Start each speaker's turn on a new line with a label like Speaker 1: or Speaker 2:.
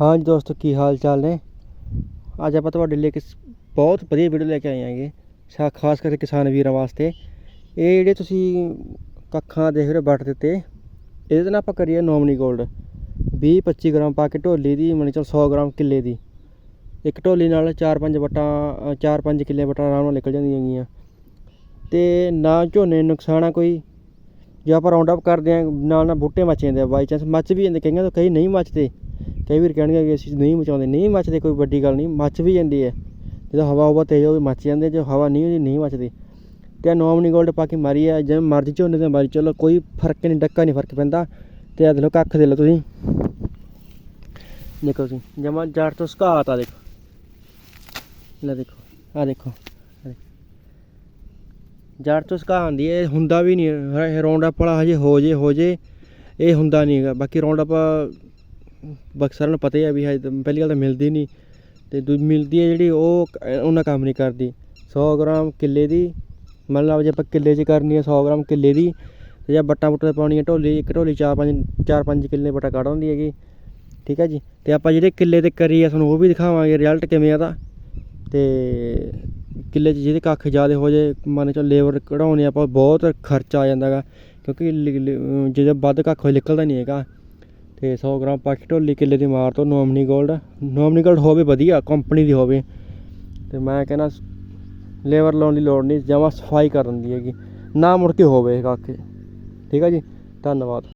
Speaker 1: ਹਾਂਜੀ ਦੋਸਤੋ, ਕੀ ਹਾਲ ਚਾਲ ਨੇ? ਅੱਜ ਆਪਾਂ ਤੁਹਾਡੇ ਲਈ ਇੱਕ ਬਹੁਤ ਵਧੀਆ ਵੀਡੀਓ ਲੈ ਕੇ ਆਏ ਹਾਂਗੇ, ਸਾ, ਖਾਸ ਕਰਕੇ ਕਿਸਾਨ ਵੀਰਾਂ ਵਾਸਤੇ। ਇਹ ਜਿਹੜੇ ਤੁਸੀਂ ਕੱਖਾਂ ਦੇਖ ਰਹੇ ਹੋ ਵੱਟ ਦਿੱਤੇ ਇਹਦੇ ਨਾਲ ਆਪਾਂ ਕਰੀਏ ਨੋਮਨੀ ਗੋਲਡ 20 25 ਗ੍ਰਾਮ ਪਾ ਕੇ ਢੋਲੀ ਦੀ ਮਨੀ ਚਲ 100 ਗ੍ਰਾਮ ਕਿੱਲੇ ਦੀ। ਇੱਕ ਢੋਲੀ ਨਾਲ 4-5 ਵਟਾਂ 4-5 ਕਿੱਲੇ ਵਟਾਂ ਆਰਾਮ ਨਾਲ ਨਿਕਲ ਜਾਂਦੀਆਂ ਹੈਗੀਆਂ। ਤੇ ਨਾ ਝੋਨੇ ਨੁਕਸਾਨ ਆ ਕੋਈ? ਜੇ ਆਪਾਂ ਰਾਉਂਡ ਅਪ ਕਰਦੇ ਆ, ਨਾਲ ਨਾਲ ਬੂਟੇ ਮੱਚ ਜਾਂਦੇ ਆ ਬਾਈ ਚਾਂਸ ਮੱਚ ਵੀ ਜਾਂਦੇ, ਕਈਆਂ ਤੋਂ ਕਈ ਨਹੀਂ ਮੱਚਦੇ। ਕਈ ਵੀਰ ਕਹਿਣਗੇ ਕਿ ਅਸੀਂ ਨਹੀਂ ਮਚਾਉਂਦੇ, ਨਹੀਂ ਮੱਚਦੇ, ਕੋਈ ਵੱਡੀ ਗੱਲ ਨਹੀਂ, ਮੱਚ ਵੀ ਜਾਂਦੀ ਹੈ। ਜਦੋਂ ਹਵਾ ਹਵਾ ਤੇਜ਼ ਹੋਵੇ, ਮੱਚ ਜਾਂਦੇ ਜੇ ਹਵਾ ਨਹੀਂ ਹੁੰਦੀ, ਨਹੀਂ ਮੱਚਦੇ। ਤੇ ਨੋਮਨੀ ਗੋਲਡ ਪਾ ਕੇ ਮਾਰੀ ਆ, ਜਿਵੇਂ ਮਰਜ਼ੀ ਝੋਨੇ ਤੇ ਮਾਰੀ, ਚਲੋ ਕੋਈ ਫ਼ਰਕ ਨਹੀਂ, ਡੱਕਾ ਨਹੀਂ ਫ਼ਰਕ ਪੈਂਦਾ। ਤੇ ਆ ਦੇਖ ਲਓ, ਕੱਖ ਦੇ ਲਓ ਤੁਸੀਂ। ਦੇਖੋ ਤੁਸੀਂ, ਜਮਾ ਜੜ ਤੋਂ ਸੁਕਾਤ ਦੇਖੋ। ਲੈ ਦੇਖੋ ਆ ਦੇਖੋ ਜੜ ਤੋਂ ਸੁਕਾ ਆਉਂਦੀ ਇਹ ਹੁੰਦਾ ਵੀ ਨਹੀਂ ਰੌਂਡ ਅਪ ਵਾਲਾ ਹਜੇ ਹੋ ਜੇ ਹੋ ਜੇ, ਇਹ ਹੁੰਦਾ ਨਹੀਂ ਹੈਗਾ। ਬਾਕੀ ਰੌਂਡ ਅਪ ਬਕਸਰ ਨੂੰ ਪਤਾ ਹੀ ਆ ਵੀ ਹਜੇ ਤਾਂ ਪਹਿਲੀ ਗੱਲ ਤਾਂ ਮਿਲਦੀ ਨਹੀਂ। ਅਤੇ ਦੂਜੀ ਮਿਲਦੀ ਹੈ ਜਿਹੜੀ ਉਹ ਕ- ਉਹਨਾਂ ਕੰਮ ਨਹੀਂ ਕਰਦੀ। ਸੌ ਗ੍ਰਾਮ ਕਿੱਲੇ ਦੀ, ਮੰਨ ਲਓ ਜੇ ਆਪਾਂ ਕਿੱਲੇ 'ਚ ਕਰਨੀ ਹੈ ਸੌ ਗ੍ਰਾਮ ਕਿੱਲੇ ਦੀ ਅਤੇ ਜਾਂ ਵੱਟਾਂ ਬੁੱਟਾਂ ਤੇ ਪਾਉਣੀ ਹੈ ਢੋਲੀ, ਇੱਕ ਢੋਲੀ ਚਾਰ ਪੰਜ ਚਾਰ ਪੰਜ ਕਿੱਲੇ ਵੱਟਾਂ ਕੱਢ ਦਿੰਦੀ ਹੈਗੀ। ਠੀਕ ਹੈ ਜੀ? ਅਤੇ ਆਪਾਂ ਜਿਹੜੇ ਕਿੱਲੇ ਤੇ ਕਰੀ ਆ, ਤੁਹਾਨੂੰ ਉਹ ਵੀ ਦਿਖਾਵਾਂਗੇ ਰਿਜ਼ਲਟ ਕਿਵੇਂ ਆ ਦਾ ਤੇ ਕਿੱਲੇ 'ਚ ਜਿਹਦੇ ਕੱਖ ਜ਼ਿਆਦਾ ਹੋ ਜੇ ਮੰਨ ਚਲ ਲੇਬਰ ਕਢਾਉਣੇ ਆਪਾਂ ਬਹੁਤ ਖਰਚਾ ਆ ਜਾਂਦਾ ਗਾ ਕਿਉਂਕਿ ਜਦੋਂ ਵੱਧ ਕੱਖ ਹੋਏ, ਨਿਕਲਦਾ ਨਹੀਂ ਹੈਗਾ। ਤੇ 100 ਗ੍ਰਾਮ ਪਾਕੀ ਢੋਲੀ ਕਿੱਲੇ ਦੀ ਮਾਰ ਤੋਂ ਨੋਮਨੀ ਗੋਲਡ। ਨੋਮਨੀ ਗੋਲਡ ਹੋਵੇ ਵਧੀਆ ਕੰਪਨੀ ਦੀ ਹੋਵੇ। ਤੇ ਮੈਂ ਕਹਿੰਦਾ ਲੇਬਰ ਲਾਉਣ ਦੀ ਲੋੜ ਨਹੀਂ, ਜਮਾਂ ਸਫ਼ਾਈ ਕਰਨ ਦੀ ਹੈਗੀ। ਨਾ ਮੁੜ ਕੇ ਹੋਵੇ ਇਹ ਠੀਕ ਆ ਜੀ? ਧੰਨਵਾਦ।